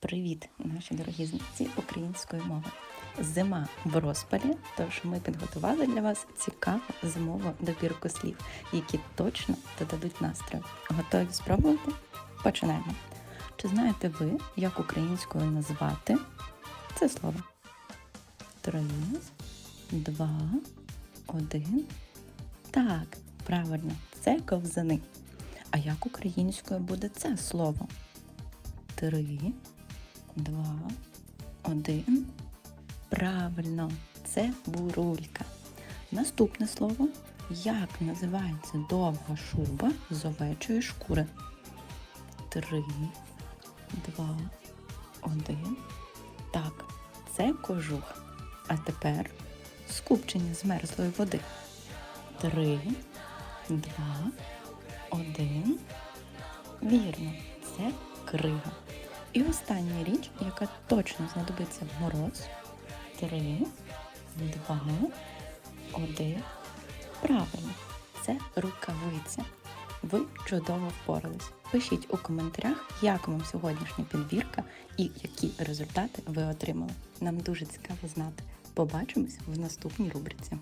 Привіт, наші дорогі знавці української мови. Зима в розпалі, тож ми підготували для вас цікаву зимову добірку слів, які точно додадуть настрою. Готові спробувати? Починаємо. Чи знаєте ви, як українською назвати це слово? Три, два, один. Так, правильно, це ковзани. А як українською буде це слово? Три, два, один. Правильно, це бурулька. Наступне слово. Як називається довга шуба з овечої шкури? Три, два, один. Так, це кожух. А тепер скупчення змерзлої води. Три, два, один. Вірно, це крига. І остання річ, яка точно знадобиться в мороз. Три, два, один. Правильно, це рукавиця. Ви чудово впорались. Пишіть у коментарях, як вам сьогоднішня підбірка і які результати ви отримали. Нам дуже цікаво знати. Побачимось в наступній рубриці.